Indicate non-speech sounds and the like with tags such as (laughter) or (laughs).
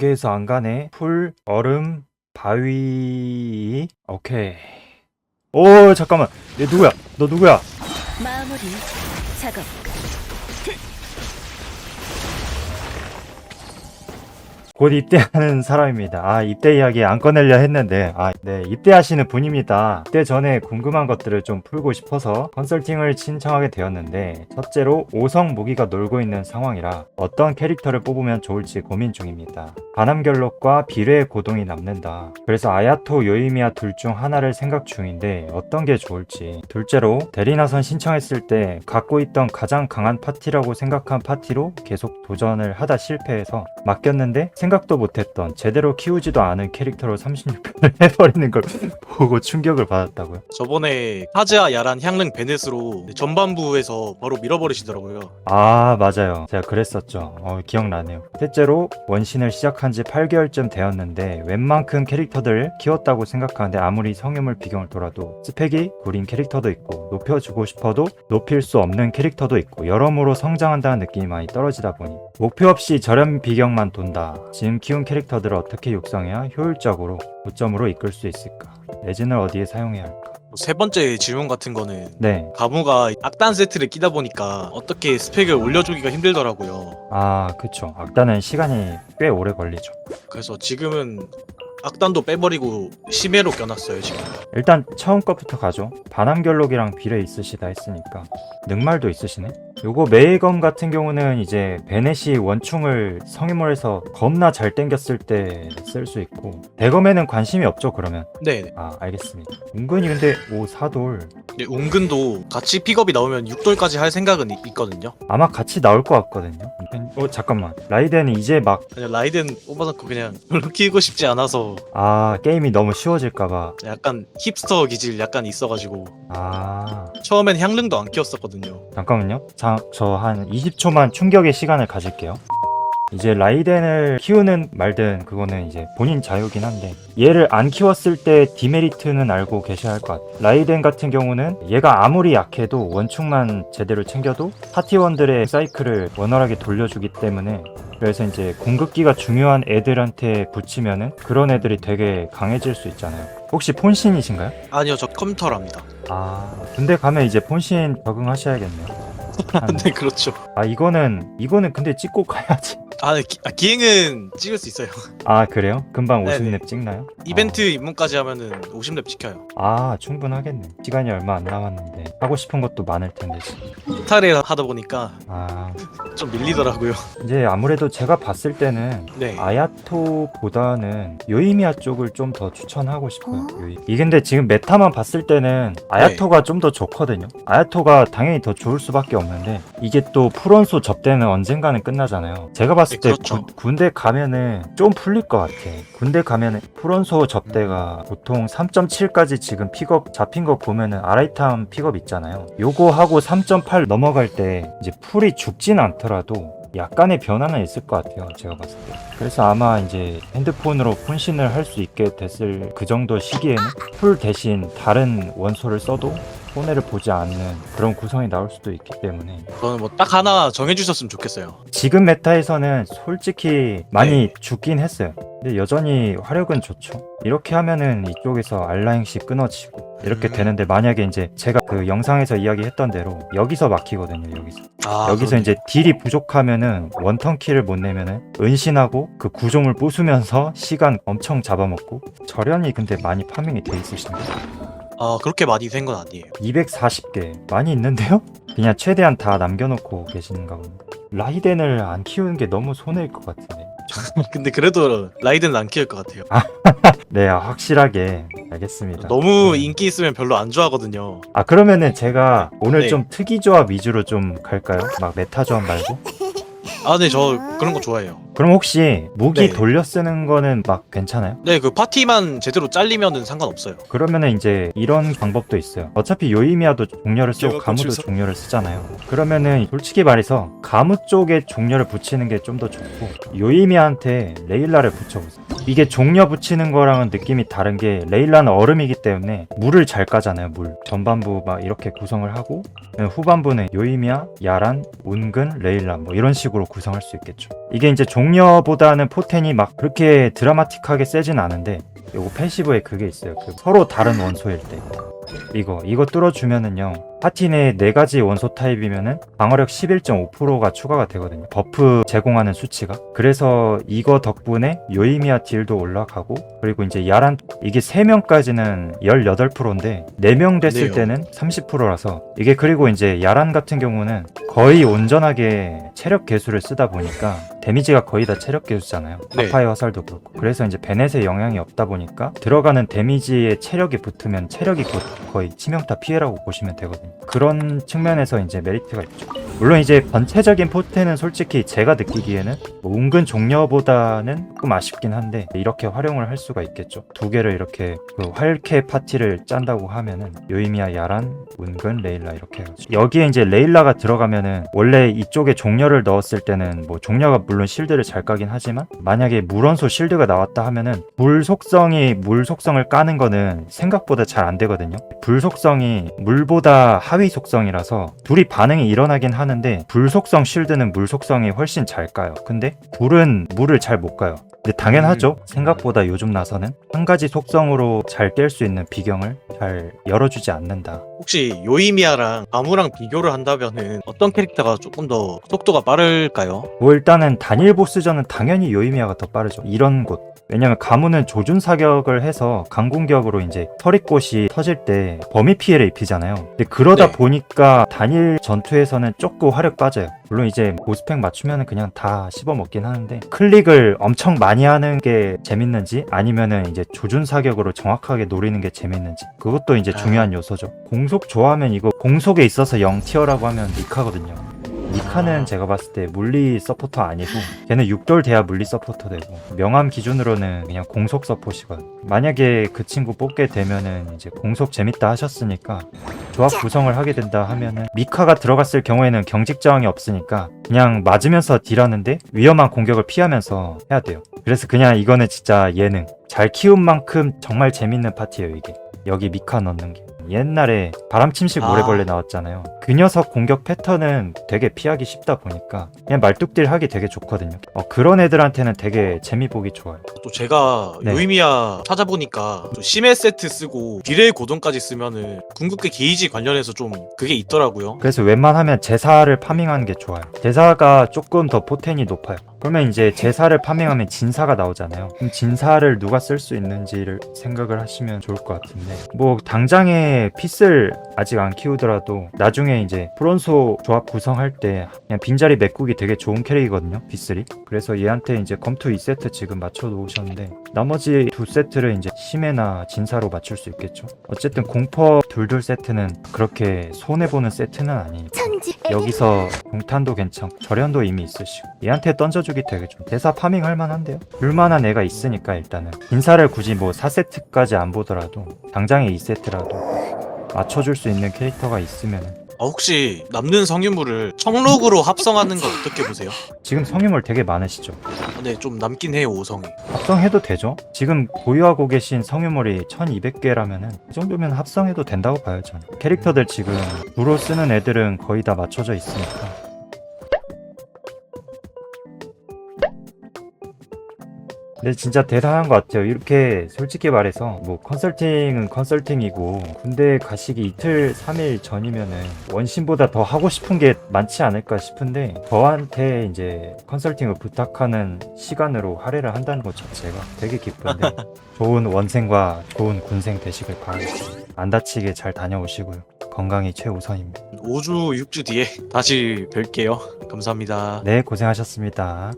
안개에서 안 가네. 풀, 얼음, 바위. 오케이. 오, 잠깐만. 얘 누구야? 너 누구야? 마무리 작업 곧 입대하는 사람입니다. 아, 입대 이야기 안 꺼내려 했는데, 아, 네, 입대하시는 분입니다. 입대 전에 궁금한 것들을 좀 풀고 싶어서 컨설팅을 신청하게 되었는데, 첫째로 5성 무기가 놀고 있는 상황이라 어떤 캐릭터를 뽑으면 좋을지 고민 중입니다. 바람결록과 비례의 고동이 남는다. 그래서 아야토, 요이미야 둘 중 하나를 생각 중인데, 어떤 게 좋을지. 둘째로, 대리나선 신청했을 때 갖고 있던 가장 강한 파티라고 생각한 파티로 계속 도전을 하다 실패해서 맡겼는데 생 각도 못했던 제대로 키우지도 않은 캐릭터로 36편을 (laughs) 해버리는 걸 보고 충격을 받았다고요. 저번에 하즈아 야란 향릉 베넷으로 전반부에서 바로 밀어버리시더라고요. 아 맞아요. 제가 그랬었죠. 어, 기억나네요. 셋째로 원신을 시작한 지 8개월쯤 되었는데 웬만큼 캐릭터들 키웠다고 생각하는데 아무리 성유물 비경을 돌아도 스펙이 구린 캐릭터도 있고 높여주고 싶어도 높일 수 없는 캐릭터도 있고 여러모로 성장한다는 느낌이 많이 떨어지다 보니 목표 없이 저렴 비경만 돈다. 지금 키운 캐릭터들을 어떻게 육성해야 효율적으로 고점으로 이끌 수 있을까? 레진을 어디에 사용해야 할까? 세 번째 질문 같은 거는 네. 가무가 악단 세트를 끼다 보니까 어떻게 스펙을 올려주기가 힘들더라고요. 아, 그쵸. 악단은 시간이 꽤 오래 걸리죠. 그래서 지금은 악단도 빼버리고 심해로 껴놨어요 지금. 일단 처음 것부터 가죠. 바람결록이랑 비례 있으시다 했으니까 늑말도 있으시네. 요거 메이검 같은 경우는 이제 베넷이 원충을 성인물에서 겁나 잘 땡겼을 때 쓸 수 있고 대검에는 관심이 없죠 그러면? 네. 아 알겠습니다. 은근히 근데 오 사돌. 네, 운근도 같이 픽업이 나오면 6돌까지 할 생각은 있- 있거든요. 아마 같이 나올 것 같거든요. 어 잠깐만. 라이덴은 이제 막아 그냥 라이덴 뽑아놓고 그냥 별로 키우고 싶지 않아서. 아, 게임이 너무 쉬워질까봐. 약간 힙스터 기질 약간 있어가지고. 아. 처음엔 향릉도 안 키웠었거든요. 잠깐만요. 자, 저 한 20초만 충격의 시간을 가질게요. 이제 라이덴을 키우는 말든 그거는 이제 본인 자유긴 한데 얘를 안 키웠을 때 디메리트는 알고 계셔야 할 것 같아요. 라이덴 같은 경우는 얘가 아무리 약해도 원충만 제대로 챙겨도 파티원들의 사이클을 원활하게 돌려주기 때문에 그래서 이제 공급기가 중요한 애들한테 붙이면은 그런 애들이 되게 강해질 수 있잖아요. 혹시 폰신이신가요? 아니요 저 컴퓨터랍니다. 아, 군대 가면 이제 폰신 적응하셔야겠네요. 한- 네 그렇죠. 아 이거는 이거는 근데 찍고 가야지. 아, 네, 기, 아 기행은 찍을 수 있어요. (laughs) 아 그래요? 금방 네네. 50렙 찍나요? 이벤트 입문까지 하면은 50렙 지켜요. 아 충분하겠네. 시간이 얼마 안 남았는데 하고 싶은 것도 많을 텐데 지금. 이탈을 하다 보니까 아 좀 밀리더라고요. 이제 아무래도 제가 봤을 때는 네. 아야토보다는 요이미야 쪽을 좀 더 추천하고 싶어요. 요이. 이 근데 지금 메타만 봤을 때는 아야토가 좀 더 좋거든요. 아야토가 당연히 더 좋을 수밖에 없는데 이게 또 프론소 접대는 언젠가는 끝나잖아요. 제가 봤을 네, 때 그렇죠. 군- 군대 가면은 좀 풀릴 것 같아. 군대 가면은 프론소 접대가 보통 3.7까지 지금 픽업 잡힌 거 보면은 아라이탐 픽업 있잖아요. 요거 하고 3.8 넘어갈 때 이제 풀이 죽진 않더라도 약간의 변화는 있을 것 같아요. 제가 봤을 때. 그래서 아마 이제 핸드폰으로 폰신을 할 수 있게 됐을 그 정도 시기에는 풀 대신 다른 원소를 써도 손해를 보지 않는 그런 구성이 나올 수도 있기 때문에 저는 뭐 딱 하나 정해주셨으면 좋겠어요. 지금 메타에서는 솔직히 많이 죽긴 했어요. 근데 여전히 화력은 좋죠. 이렇게 하면은 이쪽에서 알라행시 끊어지고 이렇게 음. 되는데 만약에 이제 제가 그 영상에서 이야기했던 대로 여기서 막히거든요. 여기서 아, 여기서 그러네. 이제 딜이 부족하면은 원턴 킬을 못 내면은 은신하고 그 구종을 부수면서 시간 엄청 잡아먹고 절연이 근데 많이 파밍이 돼 있으신데 아 그렇게 많이 된건 아니에요. 240개 많이 있는데요? 그냥 최대한 다 남겨놓고 계시는가 봅니다. 라이덴을 안 키우는 게 너무 손해일 것 같은데. (laughs) 근데 그래도 라이드는 안 키울 것 같아요. (laughs) 네, 아, 확실하게 알겠습니다. 너무 음. 인기 있으면 별로 안 좋아하거든요. 아 그러면은 제가 오늘 네. 좀 특이 조합 위주로 좀 갈까요? 막 메타 조합 말고? 아, 네, 저 그런 거 좋아해요. 그럼 혹시 무기 네. 돌려 쓰는 거는 막 괜찮아요? 네, 그 파티만 제대로 잘리면은 상관없어요. 그러면은 이제 이런 방법도 있어요. 어차피 요이미아도 종료를 쓰고 가무도 주소? 종료를 쓰잖아요. 그러면은 솔직히 말해서 가무 쪽에 종료를 붙이는 게 좀 더 좋고 요이미아한테 레일라를 붙여보세요. 이게 종려 붙이는 거랑은 느낌이 다른 게 레일라는 얼음이기 때문에 물을 잘 까잖아요 물. 전반부 막 이렇게 구성을 하고 후반부는 요이미야, 야란, 운근, 레일라 뭐 이런 식으로 구성할 수 있겠죠. 이게 이제 종려보다는 포텐이 막 그렇게 드라마틱하게 세진 않은데 요거 패시브에 그게 있어요. 그 서로 다른 원소일 때. 이거 이거 뚫어주면은요 파티 내네 가지 원소 타입이면은 방어력 11.5%가 추가가 되거든요 버프 제공하는 수치가 그래서 이거 덕분에 요이미야 딜도 올라가고 그리고 이제 야란 이게 3명까지는 18%인데 4명 됐을 네요. 때는 30%라서 이게 그리고 이제 야란 같은 경우는 거의 온전하게 체력 개수를 쓰다 보니까 데미지가 거의 다 체력 개수잖아요. 네. 아파의 화살도 그렇고. 그래서 이제 베넷에 영향이 없다 보니까 들어가는 데미지에 체력이 붙으면 체력이 곧 거의 치명타 피해라고 보시면 되거든요. 그런 측면에서 이제 메리트가 있죠 물론 이제 전체적인 포텐은 솔직히 제가 느끼기에는 뭐 은근 종려보다는 조금 아쉽긴 한데 이렇게 활용을 할 수가 있겠죠. 두 개를 이렇게 그 활캐 파티를 짠다고 하면은 요이미야 야란 은근 레일라 이렇게 해가지고. 여기에 이제 레일라가 들어가면은 원래 이쪽에 종려를 넣었을 때는 뭐 종려가 물론 실드를 잘 까긴 하지만 만약에 물원소 실드가 나왔다 하면은 물 속성이 물 속성을 까는 거는 생각보다 잘 안 되거든요. 불 속성이 물보다 하위 속성이라서 둘이 반응이 일어나긴 하는 데 불 속성 실드는 물 속성이 훨씬 잘 까요. 근데 불은 물을 잘 못 까요 근데 당연하죠. 생각보다 요즘 나서는 한 가지 속성으로 잘 깰 수 있는 비경을 잘 열어주지 않는다. 혹시 요이미아랑 아무랑 비교를 한다면은 어떤 캐릭터가 조금 더 속도가 빠를까요? 뭐 일단은 단일 보스전은 당연히 요이미아가 더 빠르죠. 이런 곳. 왜냐면 가문은 조준 사격을 해서 강공격으로 이제 서리꽃이 터질 때 범위 피해를 입히잖아요. 근데 그러다 네. 보니까 단일 전투에서는 조금 화력 빠져요. 물론 이제 보스팩 맞추면 그냥 다 씹어 먹긴 하는데 클릭을 엄청 많이 하는 게 재밌는지 아니면은 이제 조준 사격으로 정확하게 노리는 게 재밌는지 그것도 이제 아. 중요한 요소죠. 공속 좋아하면 이거 공속에 있어서 0 티어라고 하면 니카거든요. 니카는 제가 봤을 때 물리 서포터 아니고 걔는 6돌 돼야 물리 서포터 되고 명암 기준으로는 그냥 공속 서포시거든 만약에 그 친구 뽑게 되면은 이제 공속 재밌다 하셨으니까 조합 구성을 하게 된다 하면은 미카가 들어갔을 경우에는 경직 저항이 없으니까 그냥 맞으면서 딜하는데 위험한 공격을 피하면서 해야 돼요 그래서 그냥 이거는 진짜 예능 잘 키운 만큼 정말 재밌는 파티예요 이게 여기 미카 넣는 게 옛날에 바람침식 아. 모래벌레 나왔잖아요. 그 녀석 공격 패턴은 되게 피하기 쉽다 보니까 그냥 말뚝딜 하기 되게 좋거든요. 어, 그런 애들한테는 되게 재미 보기 좋아요. 또 제가 네. 요이미아 찾아보니까 또 심해 세트 쓰고 비례 고정까지 쓰면은 궁극기 게이지 관련해서 좀 그게 있더라고요. 그래서 웬만하면 제사를 파밍하는 게 좋아요. 제사가 조금 더 포텐이 높아요. 그러면 이제 제사를 파밍하면 진사가 나오잖아요. 그럼 진사를 누가 쓸 수 있는지를 생각을 하시면 좋을 것 같은데 뭐 당장에 핏을 아직 안 키우더라도 나중에 이제 프론소 조합 구성할 때 그냥 빈자리 메꾸기 되게 좋은 캐릭이거든요. 빗슬이. 그래서 얘한테 이제 검투 2세트 지금 맞춰 놓으셨는데 나머지 두 세트를 이제 심해나 진사로 맞출 수 있겠죠. 어쨌든 공퍼 둘둘 세트는 그렇게 손해 보는 세트는 아니니까. 천지 여기서 공탄도 괜찮고 절연도 이미 있으시고 얘한테 던져주기 되게 좀 대사 파밍 할 만한데요? 불만한 애가 있으니까 일단은 인사를 굳이 뭐 4세트까지 안 보더라도 당장에 2세트라도 맞춰줄 수 있는 캐릭터가 있으면 아, 혹시 남는 성유물을 청록으로 합성하는 건 어떻게 보세요? 지금 성유물 되게 많으시죠? 근데 좀 남긴 해요 5성이. 합성해도 되죠? 지금 보유하고 계신 성유물이 1200개라면은 이 정도면 합성해도 된다고 봐요 저는 캐릭터들 지금 주로 쓰는 애들은 거의 다 맞춰져 있으니까 근데 진짜 대단한 것 같아요. 이렇게 솔직히 말해서 뭐 컨설팅은 컨설팅이고 군대 가시기 이틀 3일 전이면은 원신보다 더 하고 싶은 게 많지 않을까 싶은데 저한테 이제 컨설팅을 부탁하는 시간으로 할애를 한다는 것 자체가 되게 기쁜데 (laughs) 좋은 원생과 좋은 군생 되시길 바라겠습니다. 안 다치게 잘 다녀오시고요. 건강이 최우선입니다. 5주 6주 뒤에 다시 뵐게요. 감사합니다. 네, 고생하셨습니다.